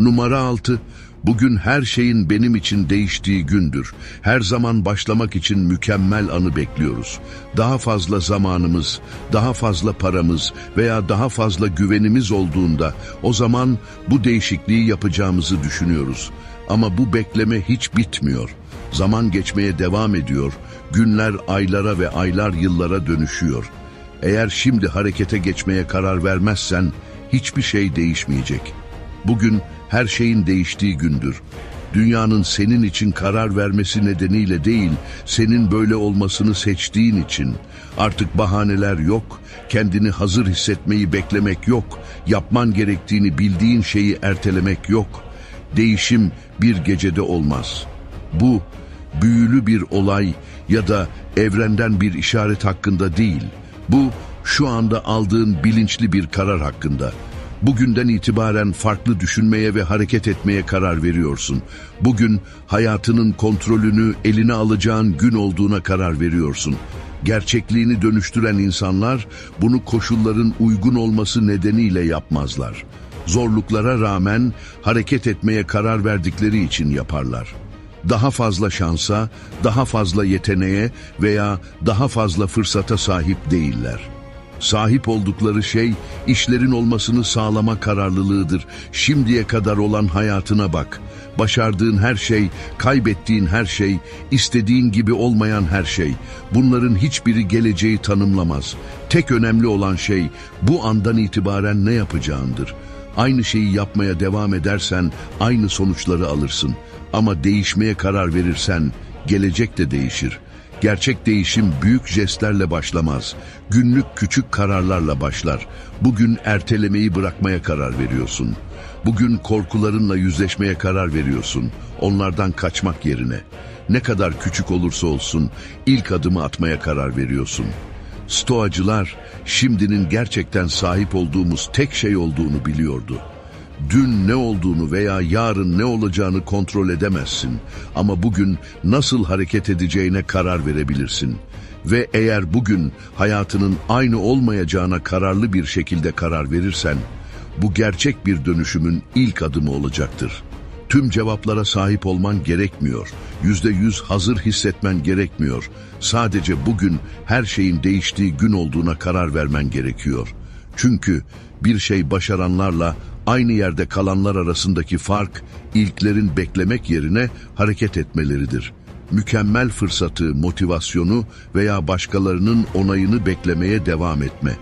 Numara 6. Bugün her şeyin benim için değiştiği gündür. Her zaman başlamak için mükemmel anı bekliyoruz. Daha fazla zamanımız, daha fazla paramız veya daha fazla güvenimiz olduğunda o zaman bu değişikliği yapacağımızı düşünüyoruz. Ama bu bekleme hiç bitmiyor. Zaman geçmeye devam ediyor. Günler aylara ve aylar yıllara dönüşüyor. Eğer şimdi harekete geçmeye karar vermezsen hiçbir şey değişmeyecek. Bugün her şeyin değiştiği gündür. Dünyanın senin için karar vermesi nedeniyle değil, senin böyle olmasını seçtiğin için. Artık bahaneler yok, kendini hazır hissetmeyi beklemek yok, yapman gerektiğini bildiğin şeyi ertelemek yok. Değişim bir gecede olmaz. Bu büyülü bir olay ya da evrenden bir işaret hakkında değil. Bu şu anda aldığın bilinçli bir karar hakkında. Bugünden itibaren farklı düşünmeye ve hareket etmeye karar veriyorsun. Bugün hayatının kontrolünü eline alacağın gün olduğuna karar veriyorsun. Gerçekliğini dönüştüren insanlar bunu koşulların uygun olması nedeniyle yapmazlar. Zorluklara rağmen hareket etmeye karar verdikleri için yaparlar. Daha fazla şansa, daha fazla yeteneğe veya daha fazla fırsata sahip değiller.'' Sahip oldukları şey işlerin olmasını sağlama kararlılığıdır. Şimdiye kadar olan hayatına bak. Başardığın her şey, kaybettiğin her şey, istediğin gibi olmayan her şey. Bunların hiçbiri geleceği tanımlamaz. Tek önemli olan şey bu andan itibaren ne yapacağındır. Aynı şeyi yapmaya devam edersen aynı sonuçları alırsın. Ama değişmeye karar verirsen gelecek de değişir.'' Gerçek değişim büyük jestlerle başlamaz. Günlük küçük kararlarla başlar. Bugün ertelemeyi bırakmaya karar veriyorsun. Bugün korkularınla yüzleşmeye karar veriyorsun. Onlardan kaçmak yerine. Ne kadar küçük olursa olsun ilk adımı atmaya karar veriyorsun. Stoacılar şimdinin gerçekten sahip olduğumuz tek şey olduğunu biliyordu. Dün ne olduğunu veya yarın ne olacağını kontrol edemezsin ama bugün nasıl hareket edeceğine karar verebilirsin. Ve eğer bugün hayatının aynı olmayacağına kararlı bir şekilde karar verirsen, bu gerçek bir dönüşümün ilk adımı olacaktır. Tüm cevaplara sahip olman gerekmiyor. Yüzde yüz hazır hissetmen gerekmiyor. Sadece bugün her şeyin değiştiği gün olduğuna karar vermen gerekiyor. Çünkü bir şey başaranlarla aynı yerde kalanlar arasındaki fark, ilklerin beklemek yerine hareket etmeleridir. Mükemmel fırsatı, motivasyonu veya başkalarının onayını beklemeye devam etme.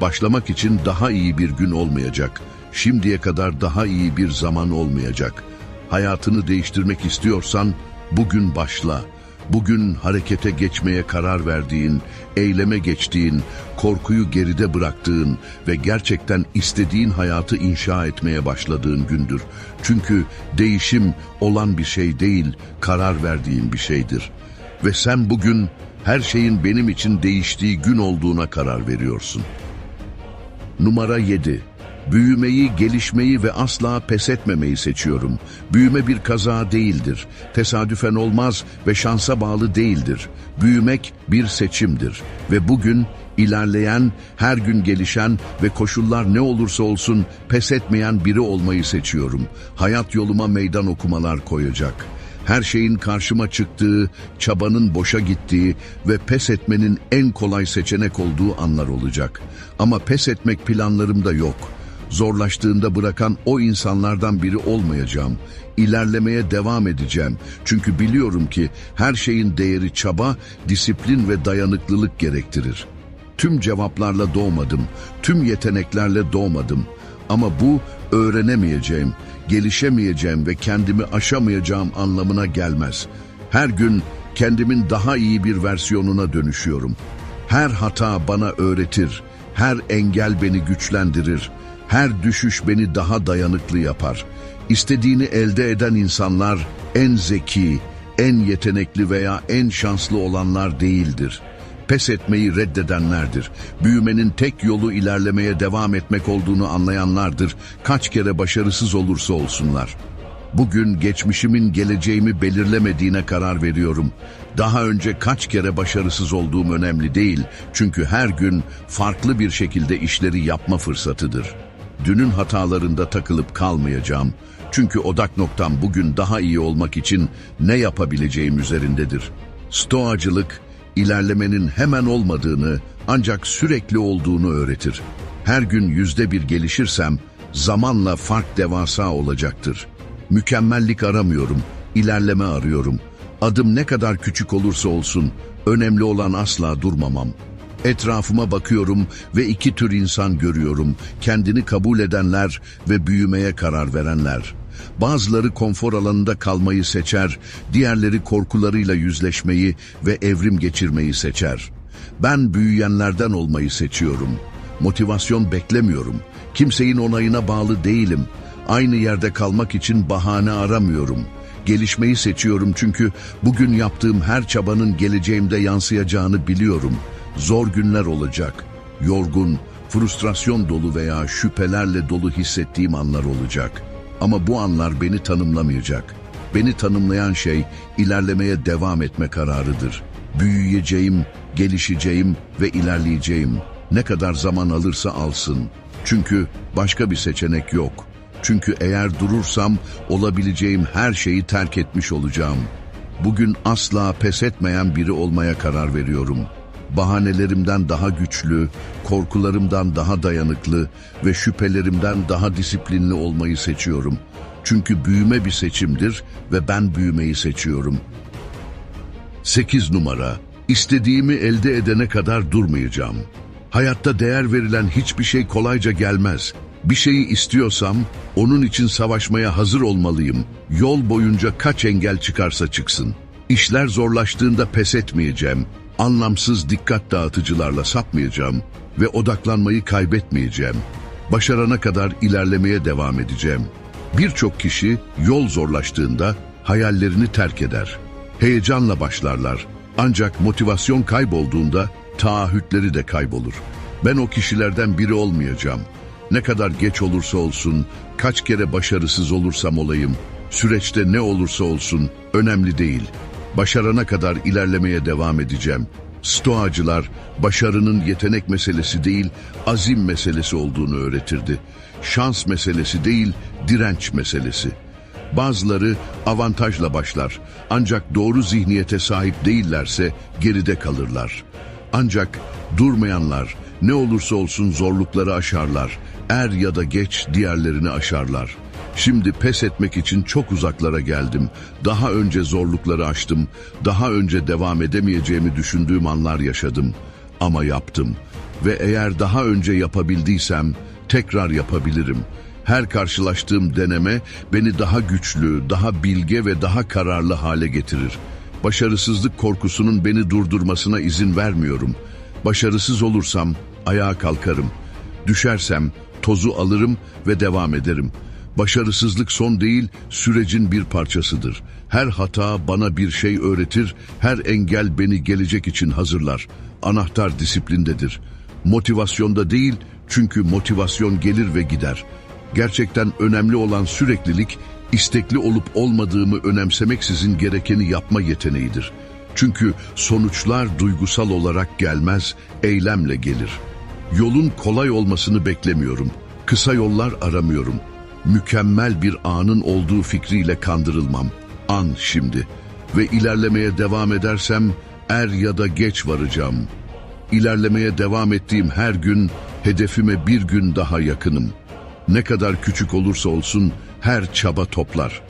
Başlamak için daha iyi bir gün olmayacak. Şimdiye kadar daha iyi bir zaman olmayacak. Hayatını değiştirmek istiyorsan bugün başla.'' Bugün harekete geçmeye karar verdiğin, eyleme geçtiğin, korkuyu geride bıraktığın ve gerçekten istediğin hayatı inşa etmeye başladığın gündür. Çünkü değişim olan bir şey değil, karar verdiğin bir şeydir. Ve sen bugün her şeyin benim için değiştiği gün olduğuna karar veriyorsun. Numara 7 Büyümeyi, gelişmeyi ve asla pes etmemeyi seçiyorum. Büyüme bir kaza değildir. Tesadüfen olmaz ve şansa bağlı değildir. Büyümek bir seçimdir. Ve bugün ilerleyen, her gün gelişen ve koşullar ne olursa olsun pes etmeyen biri olmayı seçiyorum. Hayat yoluma meydan okumalar koyacak.'' her şeyin karşıma çıktığı, çabanın boşa gittiği ve pes etmenin en kolay seçenek olduğu anlar olacak. Ama pes etmek planlarımda yok zorlaştığında bırakan o insanlardan biri olmayacağım. İlerlemeye devam edeceğim. Çünkü biliyorum ki her şeyin değeri çaba, disiplin ve dayanıklılık gerektirir. Tüm cevaplarla doğmadım, tüm yeteneklerle doğmadım. Ama bu öğrenemeyeceğim, gelişemeyeceğim ve kendimi aşamayacağım anlamına gelmez. Her gün kendimin daha iyi bir versiyonuna dönüşüyorum. Her hata bana öğretir, her engel beni güçlendirir. Her düşüş beni daha dayanıklı yapar. İstediğini elde eden insanlar en zeki, en yetenekli veya en şanslı olanlar değildir. Pes etmeyi reddedenlerdir. Büyümenin tek yolu ilerlemeye devam etmek olduğunu anlayanlardır. Kaç kere başarısız olursa olsunlar. Bugün geçmişimin geleceğimi belirlemediğine karar veriyorum. Daha önce kaç kere başarısız olduğum önemli değil. Çünkü her gün farklı bir şekilde işleri yapma fırsatıdır.'' Dünün hatalarında takılıp kalmayacağım. Çünkü odak noktam bugün daha iyi olmak için ne yapabileceğim üzerindedir. Stoacılık, ilerlemenin hemen olmadığını ancak sürekli olduğunu öğretir. Her gün yüzde bir gelişirsem zamanla fark devasa olacaktır. Mükemmellik aramıyorum, ilerleme arıyorum. Adım ne kadar küçük olursa olsun, önemli olan asla durmamam. Etrafıma bakıyorum ve iki tür insan görüyorum. Kendini kabul edenler ve büyümeye karar verenler. Bazıları konfor alanında kalmayı seçer, diğerleri korkularıyla yüzleşmeyi ve evrim geçirmeyi seçer. Ben büyüyenlerden olmayı seçiyorum. Motivasyon beklemiyorum. Kimseyin onayına bağlı değilim. Aynı yerde kalmak için bahane aramıyorum. Gelişmeyi seçiyorum çünkü bugün yaptığım her çabanın geleceğimde yansıyacağını biliyorum. Zor günler olacak. Yorgun, frustrasyon dolu veya şüphelerle dolu hissettiğim anlar olacak. Ama bu anlar beni tanımlamayacak. Beni tanımlayan şey ilerlemeye devam etme kararıdır. Büyüyeceğim, gelişeceğim ve ilerleyeceğim. Ne kadar zaman alırsa alsın. Çünkü başka bir seçenek yok. Çünkü eğer durursam olabileceğim her şeyi terk etmiş olacağım. Bugün asla pes etmeyen biri olmaya karar veriyorum. Bahanelerimden daha güçlü, korkularımdan daha dayanıklı ve şüphelerimden daha disiplinli olmayı seçiyorum. Çünkü büyüme bir seçimdir ve ben büyümeyi seçiyorum. 8 numara. İstediğimi elde edene kadar durmayacağım. Hayatta değer verilen hiçbir şey kolayca gelmez. Bir şeyi istiyorsam onun için savaşmaya hazır olmalıyım. Yol boyunca kaç engel çıkarsa çıksın. İşler zorlaştığında pes etmeyeceğim. Anlamsız dikkat dağıtıcılarla sapmayacağım ve odaklanmayı kaybetmeyeceğim. Başarana kadar ilerlemeye devam edeceğim. Birçok kişi yol zorlaştığında hayallerini terk eder. Heyecanla başlarlar. Ancak motivasyon kaybolduğunda taahhütleri de kaybolur. Ben o kişilerden biri olmayacağım. Ne kadar geç olursa olsun, kaç kere başarısız olursam olayım, süreçte ne olursa olsun önemli değil. Başarana kadar ilerlemeye devam edeceğim. Stoacılar başarının yetenek meselesi değil, azim meselesi olduğunu öğretirdi. Şans meselesi değil, direnç meselesi. Bazıları avantajla başlar ancak doğru zihniyete sahip değillerse geride kalırlar. Ancak durmayanlar ne olursa olsun zorlukları aşarlar. Er ya da geç diğerlerini aşarlar. Şimdi pes etmek için çok uzaklara geldim. Daha önce zorlukları aştım. Daha önce devam edemeyeceğimi düşündüğüm anlar yaşadım. Ama yaptım. Ve eğer daha önce yapabildiysem tekrar yapabilirim. Her karşılaştığım deneme beni daha güçlü, daha bilge ve daha kararlı hale getirir. Başarısızlık korkusunun beni durdurmasına izin vermiyorum. Başarısız olursam ayağa kalkarım. Düşersem tozu alırım ve devam ederim. Başarısızlık son değil, sürecin bir parçasıdır. Her hata bana bir şey öğretir, her engel beni gelecek için hazırlar. Anahtar disiplindedir. Motivasyonda değil, çünkü motivasyon gelir ve gider. Gerçekten önemli olan süreklilik, istekli olup olmadığımı önemsemeksizin gerekeni yapma yeteneğidir. Çünkü sonuçlar duygusal olarak gelmez, eylemle gelir. Yolun kolay olmasını beklemiyorum. Kısa yollar aramıyorum. Mükemmel bir anın olduğu fikriyle kandırılmam. An şimdi. Ve ilerlemeye devam edersem er ya da geç varacağım. İlerlemeye devam ettiğim her gün hedefime bir gün daha yakınım. Ne kadar küçük olursa olsun her çaba toplar.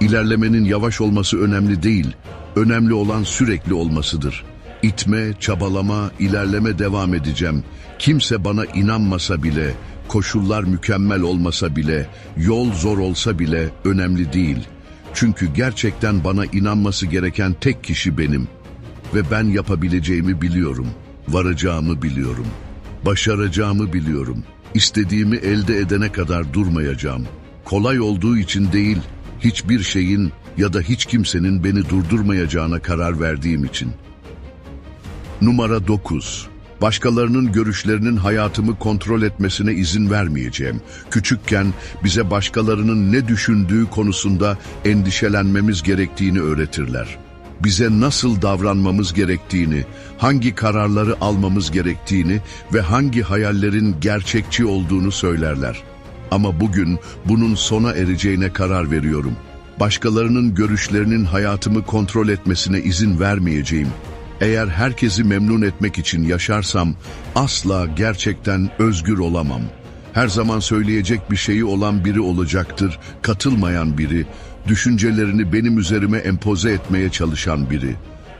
İlerlemenin yavaş olması önemli değil, önemli olan sürekli olmasıdır. İtme, çabalama, ilerleme devam edeceğim. Kimse bana inanmasa bile, koşullar mükemmel olmasa bile, yol zor olsa bile önemli değil. Çünkü gerçekten bana inanması gereken tek kişi benim. Ve ben yapabileceğimi biliyorum, varacağımı biliyorum, başaracağımı biliyorum. İstediğimi elde edene kadar durmayacağım. Kolay olduğu için değil, hiçbir şeyin ya da hiç kimsenin beni durdurmayacağına karar verdiğim için. Numara 9. Başkalarının görüşlerinin hayatımı kontrol etmesine izin vermeyeceğim. Küçükken bize başkalarının ne düşündüğü konusunda endişelenmemiz gerektiğini öğretirler. Bize nasıl davranmamız gerektiğini, hangi kararları almamız gerektiğini ve hangi hayallerin gerçekçi olduğunu söylerler. Ama bugün bunun sona ereceğine karar veriyorum. Başkalarının görüşlerinin hayatımı kontrol etmesine izin vermeyeceğim. Eğer herkesi memnun etmek için yaşarsam asla gerçekten özgür olamam. Her zaman söyleyecek bir şeyi olan biri olacaktır, katılmayan biri, düşüncelerini benim üzerime empoze etmeye çalışan biri.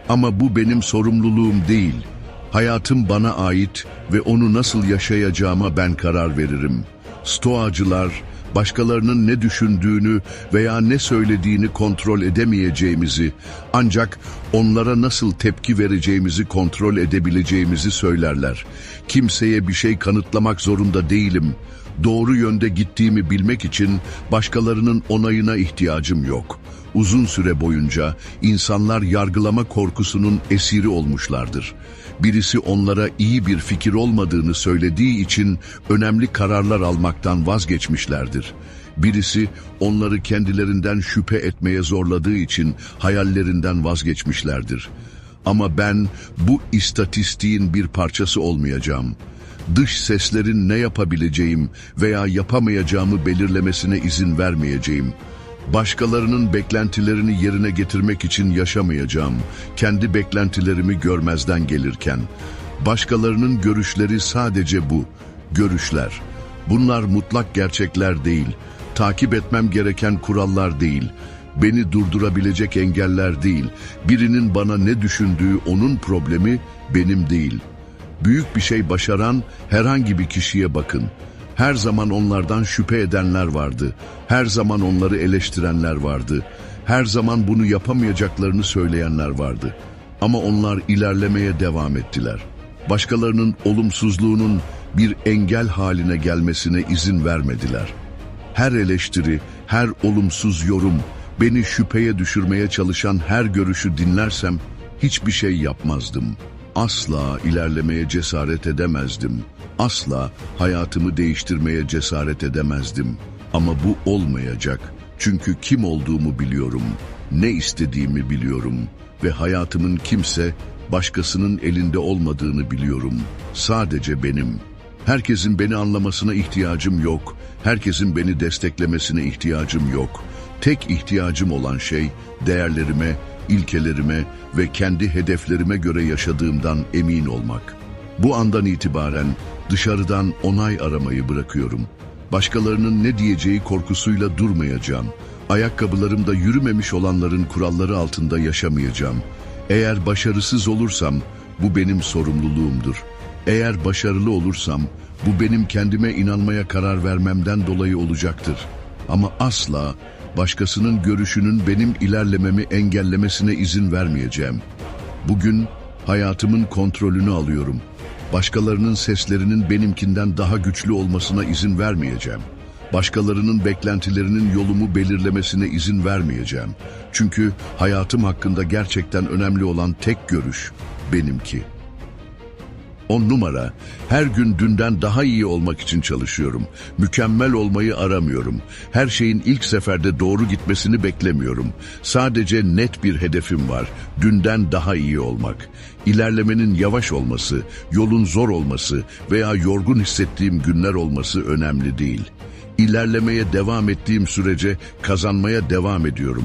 Ama bu benim sorumluluğum değil. Hayatım bana ait ve onu nasıl yaşayacağıma ben karar veririm. Stoacılar, başkalarının ne düşündüğünü veya ne söylediğini kontrol edemeyeceğimizi, ancak onlara nasıl tepki vereceğimizi kontrol edebileceğimizi söylerler. Kimseye bir şey kanıtlamak zorunda değilim. Doğru yönde gittiğimi bilmek için başkalarının onayına ihtiyacım yok. Uzun süre boyunca insanlar yargılama korkusunun esiri olmuşlardır. Birisi onlara iyi bir fikir olmadığını söylediği için önemli kararlar almaktan vazgeçmişlerdir. Birisi onları kendilerinden şüphe etmeye zorladığı için hayallerinden vazgeçmişlerdir. Ama ben bu istatistiğin bir parçası olmayacağım. Dış seslerin ne yapabileceğim veya yapamayacağımı belirlemesine izin vermeyeceğim. Başkalarının beklentilerini yerine getirmek için yaşamayacağım. Kendi beklentilerimi görmezden gelirken. Başkalarının görüşleri sadece bu. Görüşler. Bunlar mutlak gerçekler değil. Takip etmem gereken kurallar değil. Beni durdurabilecek engeller değil. Birinin bana ne düşündüğü onun problemi benim değil. Büyük bir şey başaran herhangi bir kişiye bakın. Her zaman onlardan şüphe edenler vardı. Her zaman onları eleştirenler vardı. Her zaman bunu yapamayacaklarını söyleyenler vardı. Ama onlar ilerlemeye devam ettiler. Başkalarının olumsuzluğunun bir engel haline gelmesine izin vermediler. Her eleştiri, her olumsuz yorum, beni şüpheye düşürmeye çalışan her görüşü dinlersem hiçbir şey yapmazdım. Asla ilerlemeye cesaret edemezdim. Asla hayatımı değiştirmeye cesaret edemezdim. Ama bu olmayacak. Çünkü kim olduğumu biliyorum. Ne istediğimi biliyorum. Ve hayatımın kimse başkasının elinde olmadığını biliyorum. Sadece benim. Herkesin beni anlamasına ihtiyacım yok. Herkesin beni desteklemesine ihtiyacım yok. Tek ihtiyacım olan şey değerlerime, ilkelerime ve kendi hedeflerime göre yaşadığımdan emin olmak. Bu andan itibaren dışarıdan onay aramayı bırakıyorum. Başkalarının ne diyeceği korkusuyla durmayacağım. Ayakkabılarımda yürümemiş olanların kuralları altında yaşamayacağım. Eğer başarısız olursam bu benim sorumluluğumdur. Eğer başarılı olursam bu benim kendime inanmaya karar vermemden dolayı olacaktır. Ama asla başkasının görüşünün benim ilerlememi engellemesine izin vermeyeceğim. Bugün hayatımın kontrolünü alıyorum. Başkalarının seslerinin benimkinden daha güçlü olmasına izin vermeyeceğim. Başkalarının beklentilerinin yolumu belirlemesine izin vermeyeceğim. Çünkü hayatım hakkında gerçekten önemli olan tek görüş benimki. On numara, her gün dünden daha iyi olmak için çalışıyorum. Mükemmel olmayı aramıyorum. Her şeyin ilk seferde doğru gitmesini beklemiyorum. Sadece net bir hedefim var. Dünden daha iyi olmak. İlerlemenin yavaş olması, yolun zor olması veya yorgun hissettiğim günler olması önemli değil. İlerlemeye devam ettiğim sürece kazanmaya devam ediyorum.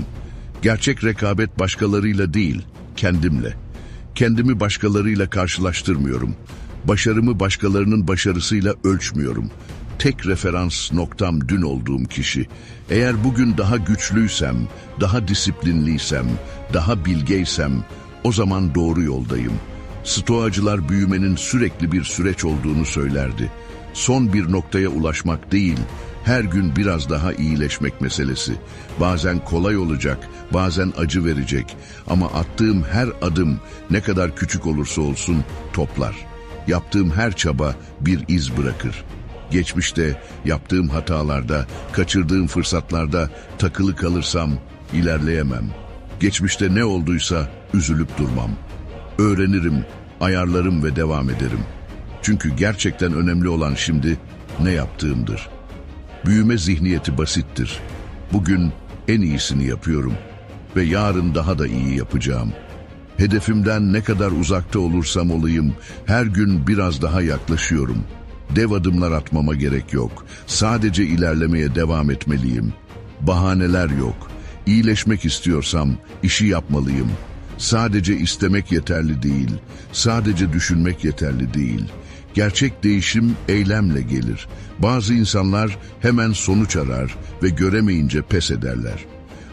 Gerçek rekabet başkalarıyla değil, kendimle. Kendimi başkalarıyla karşılaştırmıyorum. Başarımı başkalarının başarısıyla ölçmüyorum. Tek referans noktam dün olduğum kişi. Eğer bugün daha güçlüysem, daha disiplinliysem, daha bilgeysem, o zaman doğru yoldayım. Stoacılar büyümenin sürekli bir süreç olduğunu söylerdi. Son bir noktaya ulaşmak değil, her gün biraz daha iyileşmek meselesi. Bazen kolay olacak, bazen acı verecek ama attığım her adım ne kadar küçük olursa olsun toplar. Yaptığım her çaba bir iz bırakır. Geçmişte yaptığım hatalarda, kaçırdığım fırsatlarda takılı kalırsam ilerleyemem. Geçmişte ne olduysa üzülüp durmam. Öğrenirim, ayarlarım ve devam ederim. Çünkü gerçekten önemli olan şimdi ne yaptığımdır. Büyüme zihniyeti basittir. Bugün en iyisini yapıyorum ve yarın daha da iyi yapacağım. Hedefimden ne kadar uzakta olursam olayım her gün biraz daha yaklaşıyorum. Dev adımlar atmama gerek yok. Sadece ilerlemeye devam etmeliyim. Bahaneler yok. İyileşmek istiyorsam işi yapmalıyım. Sadece istemek yeterli değil. Sadece düşünmek yeterli değil. Gerçek değişim eylemle gelir. Bazı insanlar hemen sonuç arar ve göremeyince pes ederler.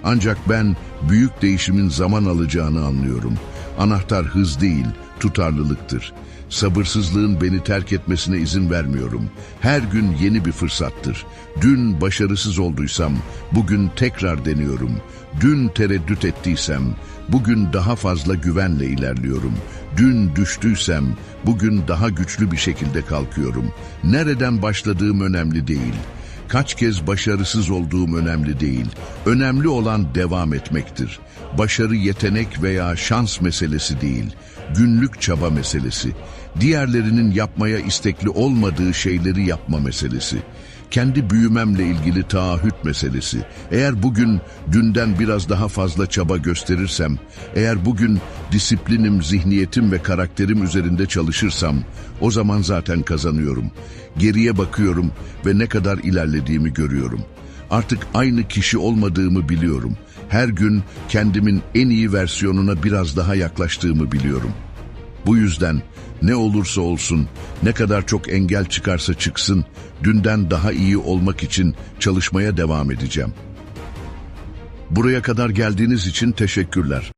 Ancak ben büyük değişimin zaman alacağını anlıyorum. Anahtar hız değil, tutarlılıktır. Sabırsızlığın beni terk etmesine izin vermiyorum. Her gün yeni bir fırsattır. Dün başarısız olduysam bugün tekrar deniyorum. Dün tereddüt ettiysem bugün daha fazla güvenle ilerliyorum. Dün düştüysem bugün daha güçlü bir şekilde kalkıyorum. Nereden başladığım önemli değil. Kaç kez başarısız olduğum önemli değil. Önemli olan devam etmektir. Başarı yetenek veya şans meselesi değil. Günlük çaba meselesi. Diğerlerinin yapmaya istekli olmadığı şeyleri yapma meselesi. Kendi büyümemle ilgili taahhüt meselesi. Eğer bugün dünden biraz daha fazla çaba gösterirsem, eğer bugün disiplinim, zihniyetim ve karakterim üzerinde çalışırsam, o zaman zaten kazanıyorum. Geriye bakıyorum ve ne kadar ilerlediğimi görüyorum. Artık aynı kişi olmadığımı biliyorum. Her gün kendimin en iyi versiyonuna biraz daha yaklaştığımı biliyorum. Bu yüzden ne olursa olsun, ne kadar çok engel çıkarsa çıksın, dünden daha iyi olmak için çalışmaya devam edeceğim. Buraya kadar geldiğiniz için teşekkürler.